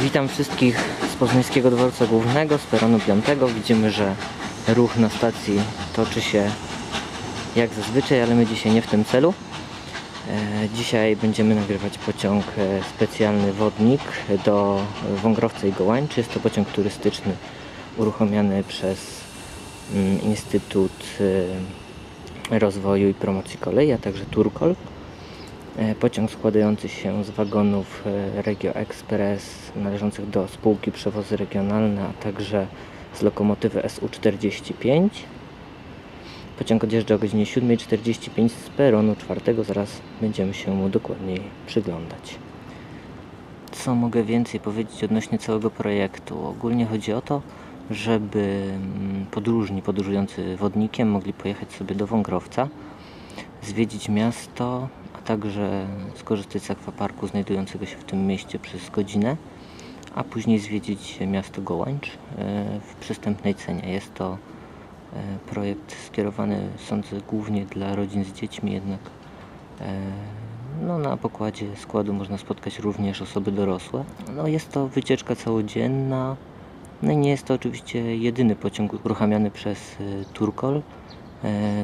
Witam wszystkich z Poznańskiego Dworca Głównego, z peronu 5. Widzimy, że ruch na stacji toczy się jak zazwyczaj, ale my dzisiaj nie w tym celu. E, Dzisiaj będziemy nagrywać pociąg e, specjalny Wodnik do Wągrowca i Gołańczy. Jest to pociąg turystyczny uruchomiony przez mm, Instytut e, Rozwoju i Promocji Kolei, a także Turkol. E, Pociąg składający się z wagonów e, Regio Express należących do spółki Przewozy Regionalne, a także z lokomotywy SU-45. Pociąg odjeżdża o godzinie 7.45 z peronu czwartego. Zaraz będziemy się mu dokładniej przyglądać. Co mogę więcej powiedzieć odnośnie całego projektu? Ogólnie chodzi o to, żeby mm, podróżni podróżujący wodnikiem mogli pojechać sobie do Wągrowca, zwiedzić miasto, także skorzystać z akwaparku znajdującego się w tym mieście przez godzinę, a później zwiedzić miasto Gołańcz e, w przystępnej cenie. Jest to e, projekt skierowany, sądzę, głównie dla rodzin z dziećmi, jednak e, no, na pokładzie składu można spotkać również osoby dorosłe. No, jest to wycieczka całodzienna. No i nie jest to oczywiście jedyny pociąg uruchamiany przez Turkol.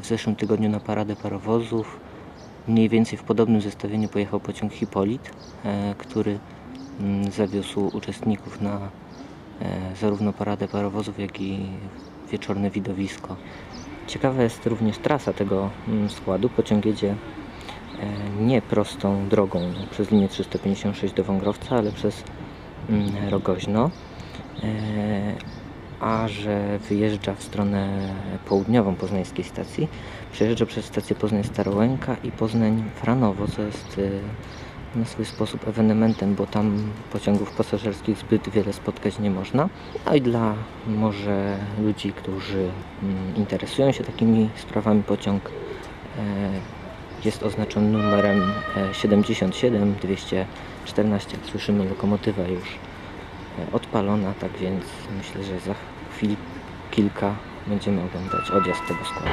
W zeszłym tygodniu na paradę parowozów mniej więcej w podobnym zestawieniu pojechał pociąg Hipolit, e, który mm, zawiózł uczestników na e, zarówno paradę parowozów, jak i wieczorne widowisko. Ciekawa jest również trasa tego mm, składu. Pociąg jedzie e, nie prostą drogą przez linię 356 do Wągrowca, ale przez mm, Rogoźno. A że wyjeżdża w stronę południową poznańskiej stacji, przejeżdża przez stację Poznań Starołęka i Poznań Franowo, co jest e, na swój sposób ewenementem, bo tam pociągów pasażerskich zbyt wiele spotkać nie można. No i dla może ludzi, którzy mm, interesują się takimi sprawami, pociąg e, jest oznaczony numerem e, 77 214. Jak słyszymy, lokomotywa już odpalona, tak więc myślę, że za chwil kilka będziemy oglądać odjazd tego składu.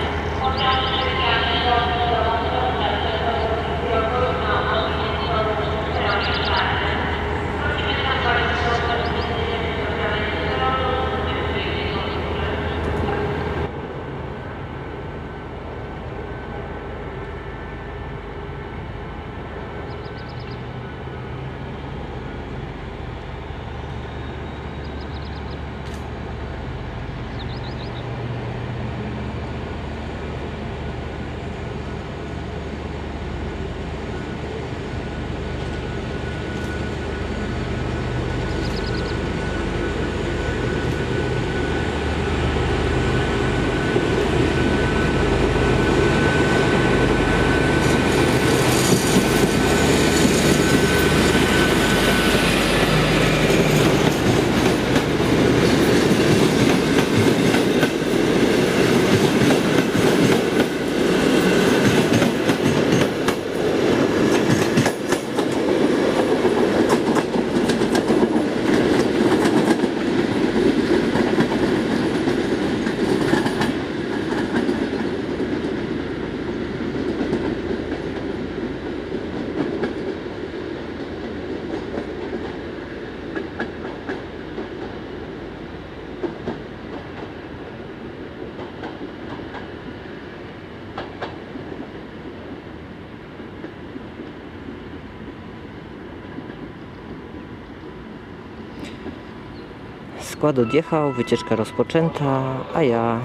Skład odjechał, wycieczka rozpoczęta, a ja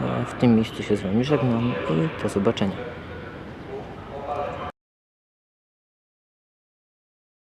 e, w tym miejscu się z Wami żegnam i do zobaczenia.